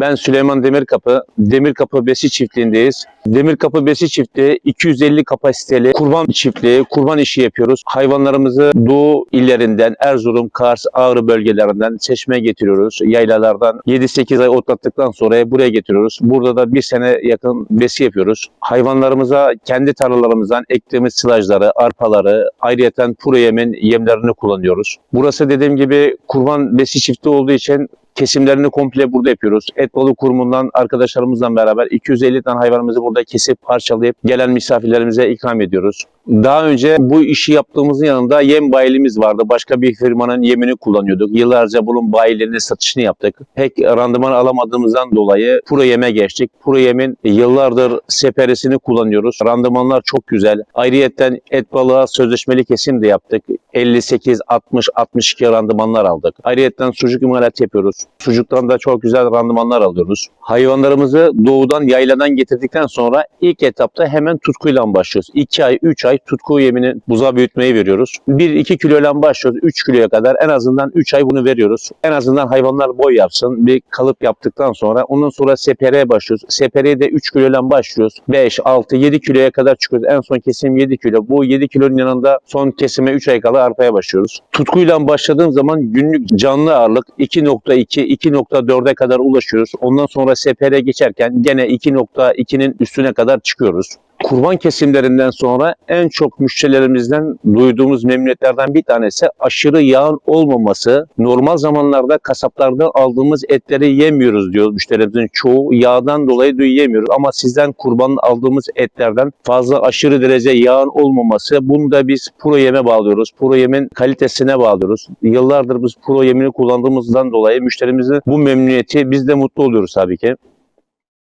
Ben Süleyman Demirkapı. Demirkapı Besi Çiftliği'ndeyiz. Demirkapı Besi Çiftliği 250 kapasiteli kurban çiftliği, kurban işi yapıyoruz. Hayvanlarımızı Doğu illerinden, Erzurum, Kars, Ağrı bölgelerinden seçmeye getiriyoruz. Yaylalardan 7-8 ay otlattıktan sonra buraya getiriyoruz. Burada da bir sene yakın besi yapıyoruz. Hayvanlarımıza kendi tarlalarımızdan ektiğimiz silajları, arpaları, ayrıyeten puro yemin yemlerini kullanıyoruz. Burası dediğim gibi kurban besi çiftliği olduğu için kesimlerini komple burada yapıyoruz. Et balık kurumundan arkadaşlarımızla beraber 250 tane hayvanımızı burada kesip parçalayıp gelen misafirlerimize ikram ediyoruz. Daha önce bu işi yaptığımızın yanında yem bayilimiz vardı. Başka bir firmanın yemini kullanıyorduk. Yıllarca bunun bayilerinin satışını yaptık. Pek randıman alamadığımızdan dolayı Puro yeme geçtik. Puro yemin yıllardır seperesini kullanıyoruz. Randımanlar çok güzel. Ayrıyetten et balığa sözleşmeli kesim de yaptık. 58, 60, 62 randımanlar aldık. Ayrıyetten sucuk imalat yapıyoruz. Sucuktan da çok güzel randımanlar alıyoruz. Hayvanlarımızı doğudan yayladan getirdikten sonra ilk etapta hemen tutkuyla başlıyoruz. 2 ay, 3 ay tutku yemini buza büyütmeyi veriyoruz. 1-2 kiloyla başlıyoruz. 3 kiloya kadar en azından 3 ay bunu veriyoruz. En azından hayvanlar boy yapsın. Bir kalıp yaptıktan sonra ondan sonra sepereye başlıyoruz. Sepereye de 3 kiloyla başlıyoruz. 5, 6, 7 kiloya kadar çıkıyoruz. En son kesim 7 kilo. Bu 7 kilonun yanında son kesime 3 ay kala arpaya başlıyoruz. Tutkuyla başladığım zaman günlük canlı ağırlık 2.2, 2.4'e kadar ulaşıyoruz. Ondan sonra sepere geçerken gene 2.2'nin üstüne kadar çıkıyoruz. Kurban kesimlerinden sonra en çok müşterilerimizden duyduğumuz memnuniyetlerden bir tanesi aşırı yağın olmaması. Normal zamanlarda kasaplarda aldığımız etleri yemiyoruz diyor müşterilerimizin çoğu. Yağdan dolayı diyor yemiyoruz ama sizden kurban aldığımız etlerden fazla aşırı derece yağın olmaması. Bunu da biz pro yeme bağlıyoruz. Pro yemin kalitesine bağlıyoruz. Yıllardır biz pro yemini kullandığımızdan dolayı müşterimizin bu memnuniyeti biz de mutlu oluyoruz tabii ki.